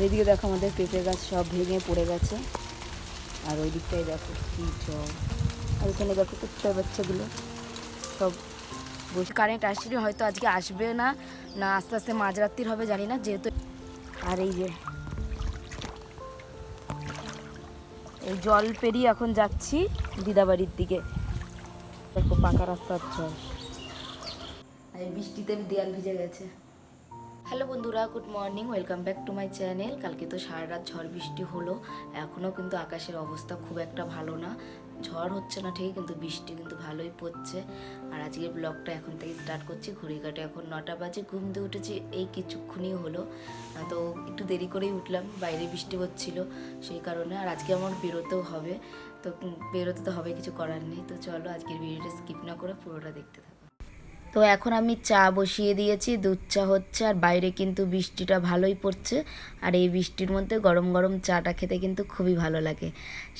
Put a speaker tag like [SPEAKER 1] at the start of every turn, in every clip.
[SPEAKER 1] আর এদিকে দেখো আমাদের পেঁপে গাছ সব ভেঙে পড়ে গেছে। আর ওই দিকটায় দেখো কী জল। আর ওখানে দেখো কুত্তার বাচ্চাগুলো সব বসে। কারেন্ট আসলে হয়তো আজকে আসবে না না আস্তে আস্তে মাঝরাত্রির হবে, জানি না। যেহেতু আর এই যে, এই জল পেরিয়ে এখন যাচ্ছি দিদাবাড়ির দিকে। দেখো পাকা রাস্তার জল বৃষ্টিতে দেয়াল ভিজে গেছে। হ্যালো বন্ধুরা, good morning, welcome back to my channel. কালকে তো সারা রাত ঝড় বৃষ্টি হলো এখনও কিন্তু আকাশের অবস্থা খুব একটা ভালো না। ঝড় হচ্ছে না ঠিকই কিন্তু বৃষ্টি কিন্তু ভালোই পড়ছে। আর আজকের ব্লগটা এখন থেকে স্টার্ট করছি ঘড়ি কাটে এখন নটা বাজে, ঘুম দিয়ে উঠেছি, এই কিছুক্ষণই হলো। তো একটু দেরি করেই উঠলাম, বাইরে বৃষ্টি হচ্ছিল সেই কারণে, আর আজকে আমার বেরোতেও হবে। তো বেরোতে তো হবে, কিছু করার নেই। তো চলো আজকের ভিডিওটা স্কিপ না করে পুরোটা দেখতে থাকো। তো এখন আমি চা বসিয়ে দিয়েছি, দুধ চা হচ্ছে আর বাইরে কিন্তু বৃষ্টিটা ভালোই পড়ছে আর এই বৃষ্টির মধ্যে গরম গরম চাটা খেতে কিন্তু খুবই ভালো লাগে।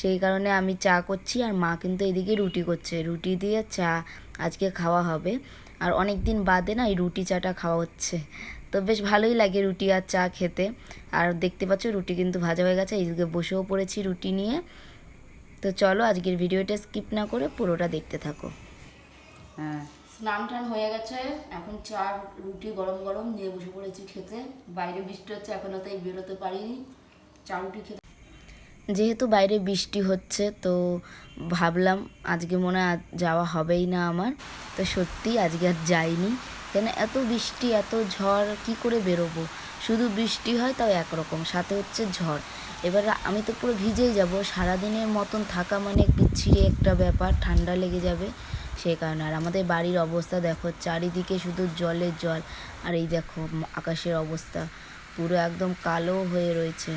[SPEAKER 1] সেই কারণে আমি চা করছি আর মা কিন্তু এদিকে রুটি করছে, রুটি দিয়ে চা আজকে খাওয়া হবে। আর অনেক দিন বাদে না এই রুটি চাটা খাওয়া হচ্ছে। তো বেশ ভালোই লাগে রুটি আর চা খেতে। আর দেখতে পাচ্ছ রুটি কিন্তু ভাজা হয়ে গেছে এইদিকে বসেও পড়েছি রুটি নিয়ে। তো চলো আজকের ভিডিওটা স্কিপ না করে পুরোটা দেখতে থাকো।
[SPEAKER 2] হ্যাঁ।
[SPEAKER 1] স্নান টান হয়ে গেছে। এখন চা, রুটি গরম গরম নিয়ে বসে পড়েছি খেতে। বাইরে বৃষ্টি হচ্ছে, এখনও তাই বেরোতে পারিনি। চা, রুটি খেতে যেহেতু বাইরে বৃষ্টি হচ্ছে, তো ভাবলাম আজকে মনে হয় যাওয়া হবেই না আমার। তো সত্যি আজকে আর যাইনি। কেন এত বৃষ্টি, এত ঝড়, কি করে বেরোবো? শুধু বৃষ্টি হয়, তাও একরকম। সাথে হচ্ছে ঝড়। এবার আমি তো পুরো ভিজেই যাব। সারাদিনের মতন থাকা মানে বিচ্ছিরি একটা ব্যাপার, ঠান্ডা লেগে যাবে। সেই কারণে। আর আমাদের বাড়ির অবস্থা দেখো চারিদিকে শুধু জলের জল। আর এই দেখো আকাশের অবস্থা পুরো একদম কালো হয়ে রয়েছে।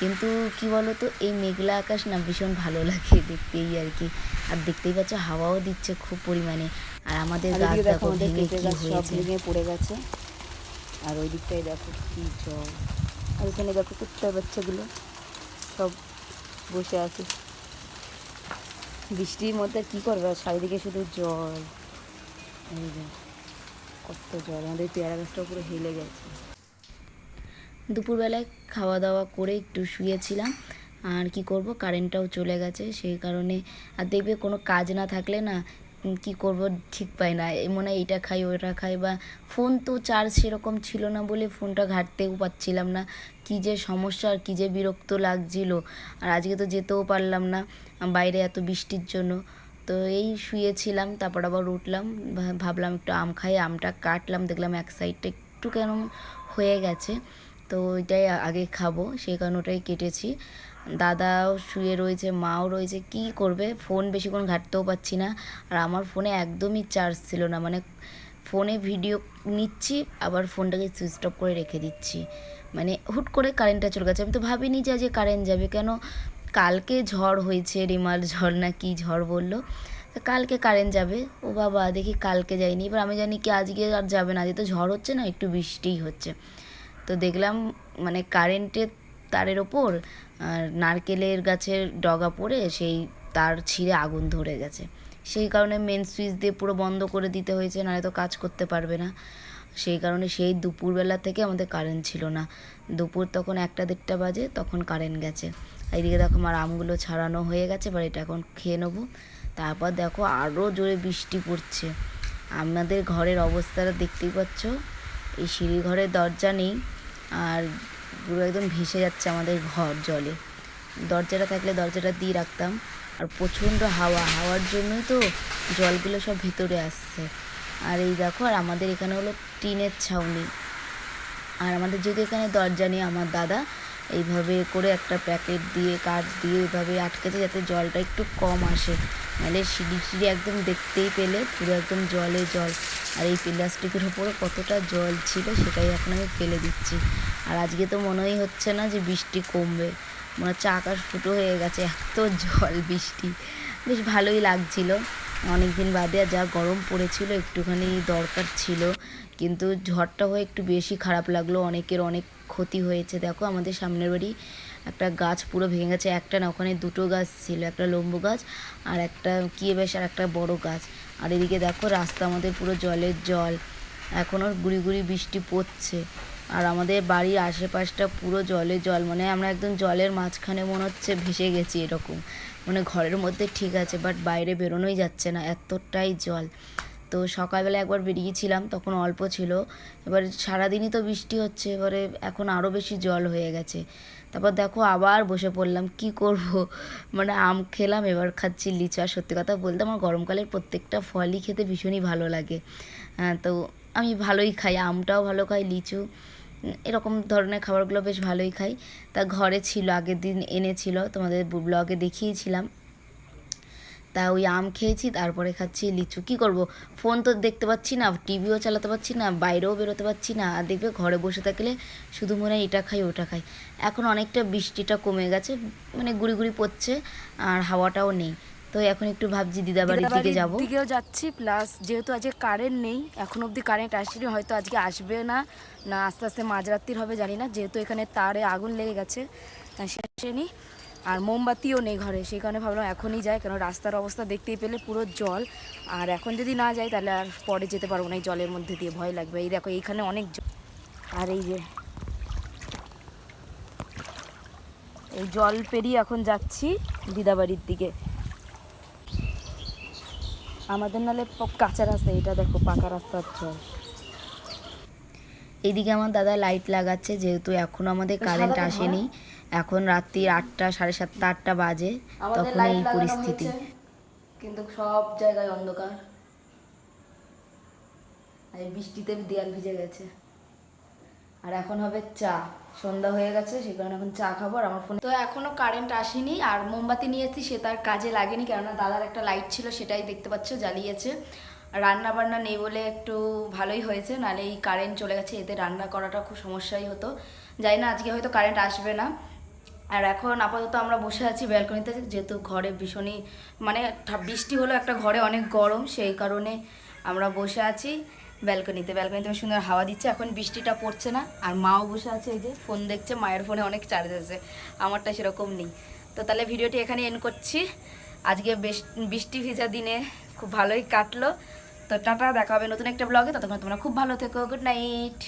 [SPEAKER 1] কিন্তু কি বলো তো এই মেঘলা আকাশ না ভীষণ ভালো লাগে দেখতেই আর কি। আর দেখতেই পাচ্ছ হাওয়াও দিচ্ছে খুব পরিমাণে। আর আমাদের গাছ দেখো ভেঙে কি হয়েছে।
[SPEAKER 2] ভেঙে পড়ে গেছে। আর ওই দিকটায় দেখো কি জল। আর ওখানে দেখো কুত্তার বাচ্চাগুলো সব বসে আছে। বৃষ্টির মধ্যে কি করবে? চারিদিকে শুধু জল। কত জল। আমাদের পেয়ারা গাছটা পুরো হেলে গেছে।
[SPEAKER 1] দুপুরবেলায় খাওয়া দাওয়া করে একটু শুয়েছিলাম। আর কি করব? কারেন্টটাও চলে গেছে, সেই কারণে। আর দেখবে কোনো কাজ না থাকলে না কি করব, ঠিক পাই না। মনে হয় এইটা খাই, ওটা খাই বা ফোন তো চার্জ সেরকম ছিল না বলে ফোনটা ঘাটতেও পাচ্ছিলাম না। কি যে সমস্যা আর কী যে বিরক্ত লাগছিল। আর আজকে তো যেতেও পারলাম না, বাইরে এত বৃষ্টির জন্য। তো এই শুয়েছিলাম, তারপর আবার উঠলাম ভাবলাম একটু আম খাই, আমটা কাটলাম, দেখলাম এক সাইডটা একটু কেন হয়ে গেছে। তো ওইটাই আগে খাব, সেই কারণে ওটাই কেটেছি। দাদাও শুয়ে রয়েছে, মাও রয়েছে, কি করবে? ফোন বেশিক্ষণ ঘাটতেও পাচ্ছি না। আর আমার ফোনে একদমই চার্জ ছিল না। মানে ফোনে ভিডিও নিচ্ছি, আবার ফোনটাকে সুইচ অফ করে রেখে দিচ্ছি। মানে হুট করে কারেন্টটা চলে গেছে। আমি তো ভাবিনি যে আজকে কারেন্ট যাবে। কেন? কালকে ঝড় হয়েছে, রিমাল ঝড় না কি ঝড় বলল। কালকে কারেন্ট যাবে। ও বাবা, দেখি কালকে যায়নি এবার আমি জানি কি আজকে আর যাবে না। আজকে তো ঝড় হচ্ছে না, একটু বৃষ্টিই হচ্ছে। তো দেখলাম মানে কারেন্টের তারের ওপর, আর নারকেলের গাছের ডগা পড়ে সেই তার ছিঁড়ে আগুন ধরে গেছে। সেই কারণে মেন সুইচ দিয়ে পুরো বন্ধ করে দিতে হয়েছে, নাহলে তো কাজ করতে পারবে না। সেই কারণে সেই দুপুরবেলা থেকে আমাদের কারেন্ট ছিল না। দুপুর তখন একটা দেড়টা বাজে, তখন কারেন্ট গেছে। এইদিকে দেখো আমার আমগুলো ছাড়ানো হয়ে গেছে, এবার এটা এখন খেয়ে নেব। তারপর দেখো আরও জোরে বৃষ্টি পড়ছে। আমাদের ঘরের অবস্থাটা দেখতেই পাচ্ছ। এই সিঁড়ি ঘরের দরজা নেই, আর পুরো একদম ভেসে যাচ্ছে আমাদের ঘর জলে। দরজাটা থাকলে দরজাটা দিয়ে রাখতাম। আর প্রচণ্ড হাওয়া, হাওয়ার জন্যই তো জলগুলো সব ভেতরে আসছে। আর এই দেখো, আর আমাদের এখানে হলো টিনের ছাউনি। আর আমাদের যেহেতু এখানে দরজা নেই, আমার দাদা এইভাবে করে একটা প্যাকেট দিয়ে, কাঠ দিয়ে এইভাবে আটকেছে যাতে জলটা একটু কম আসে। নাহলে সিঁড়ি সিঁড়ি একদম দেখতেই পেলে, পুরো একদম জলে জল। আর এই প্লাস্টিকের ওপরে কতটা জল ছিল সেটাই এখন আমি ফেলে দিচ্ছি। আর আজকে তো মনেই হচ্ছে না যে বৃষ্টি কমবে। মনে হচ্ছে আকাশ ফুটো হয়ে গেছে, এত জল বৃষ্টি। বেশ ভালোই লাগছিল। অনেক দিন বাদে আর যা গরম পড়েছিল, একটুখানি দরকার ছিল। কিন্তু ঝড়টা হয়ে একটু বেশি খারাপ লাগল, অনেকের অনেক ক্ষতি হয়েছে। দেখো আমাদের সামনের বাড়ি একটা গাছ পুরো ভেঙে গেছে, একটা না, ওখানে দুটো গাছ ছিল, একটা লম্বু গাছ আর একটা কি বেশ, আর একটা বড় গাছ। আর এদিকে দেখো রাস্তা আমাদের পুরো জলের জল। এখনও গুড়ি গুড়ি বৃষ্টি পড়ছে। আর আমাদের বাড়ির আশেপাশটা পুরো জলে জল মানে আমরা একদম জলের মাঝখানে মনে হচ্ছে ভেসে গেছি এরকম। মানে ঘরের মধ্যে ঠিক আছে বাট বাইরে বেরোনোই যাচ্ছে না এতটাই জল। তো সকালবেলা একবার বেরিয়েছিলাম তখন অল্প ছিল। এবার সারাদিনই তো বৃষ্টি হচ্ছে এবারে এখন আরও বেশি জল হয়ে গেছে। তারপর দেখো আবার বসে পড়লাম কি করব? মানে আম খেলাম এবার খাচ্ছি লিচু। আর সত্যি কথা বলতে আমার গরমকালের প্রত্যেকটা ফলই খেতে ভীষণই ভালো লাগে। হ্যাঁ, তো আমি ভালোই খাই, আমটাও ভালো খাই, লিচু, এরকম ধরনের খাবারগুলো বেশ ভালোই খাই। তা ঘরে ছিল, আগের দিন এনেছিল, তোমাদের ব্লগে দেখিয়েছিলাম। তা ওই আম খেয়েছি, তারপরে খাচ্ছি লিচু। কি করব? ফোন তো দেখতে পাচ্ছি না টিভিও চালাতে পারছি না, বাইরেও বেরোতে পারছি না, আর দেখবে ঘরে বসে থাকলে শুধু মনে হয় এটা খাই, ওটা খাই। এখন অনেকটা বৃষ্টিটা কমে গেছে মানে গুড়ি গুড়ি পড়ছে, আর হাওয়াটাও নেই। তো এখন একটু ভাবছি দিদাবাড়ির দিকে
[SPEAKER 2] দিদাবাড়ির
[SPEAKER 1] যাব।
[SPEAKER 2] দিকেও যাচ্ছি প্লাস যেহেতু আজকে কারেন্ট নেই এখন অবধি কারেন্ট আসেনি হয়তো আজকে আসবে না না আস্তে আস্তে মাঝরাত্রির হবে জানি না যেহেতু এখানে তারে আগুন লেগে গেছে তাই সে আসেনি। আর মোমবাতিও নেই ঘরে সেই কারণে ভাবলাম এখনই যাই কেন রাস্তার অবস্থা দেখতেই পেলে পুরো জল। আর এখন যদি না যাই তাহলে আর পরে যেতে পারব না এই জলের মধ্যে দিয়ে ভয় লাগবে। এই দেখো এইখানে অনেক জল আর এই যে এই জল পেরিয়ে এখন যাচ্ছি দিদাবাড়ির দিকে। আমাদের নালে কাঁচা রাস্তা এটা দেখো পাকা রাস্তার জল।
[SPEAKER 1] এদিকে আমার দাদা লাইট লাগাচ্ছে যেহেতু এখন আমাদের কারেন্ট আসেনি। এখন রাত্রি আটটা সাড়ে সাতটা আটটা বাজে তখন এই পরিস্থিতি।
[SPEAKER 2] কিন্তু সব জায়গায় অন্ধকার। আর বৃষ্টিতে দেয়াল ভিজে গেছে। আর এখন হবে চা। সন্ধ্যা হয়ে গেছে, সেই কারণে এখন চা খাব আর আমার ফোনে তো এখনও কারেন্ট আসেনি, আর মোমবাতি নিয়ে এসেছি, সে তার কাজে লাগেনি, কেননা দাদার একটা লাইট ছিল, সেটাই দেখতে পাচ্ছ, জ্বালিয়েছে। রান্না বান্না নেই বলে একটু ভালোই হয়েছে, নাহলে এই কারেন্ট চলে গেছে এতে রান্না করাটা খুব সমস্যাই হতো। জানি না, আজকে হয়তো কারেন্ট আসবে না। আর এখন আপাতত আমরা বসে আছি ব্যালকনিতে যেহেতু ঘরে ভীষণই মানে বৃষ্টি হলো একটা ঘরে অনেক গরম, সেই কারণে আমরা বসে আছি। ব্যালকনিতে। ব্যালকনিতে বেশ সুন্দর হাওয়া দিচ্ছে, এখন বৃষ্টিটা পড়ছে না, আর মাও বসে আছে এই যে, ফোন দেখছে, মায়ের ফোনে অনেক চার্জ আছে, আমারটা সেরকম নেই। তো তাহলে ভিডিওটি এখানে এন করছি। আজকে বেশ, বৃষ্টি ভিজা দিনে খুব ভালোই কাটলো। তো টাটা, দেখা হবে নতুন একটা ব্লগে ততক্ষণ তোমরা খুব ভালো থেকো গুড নাইট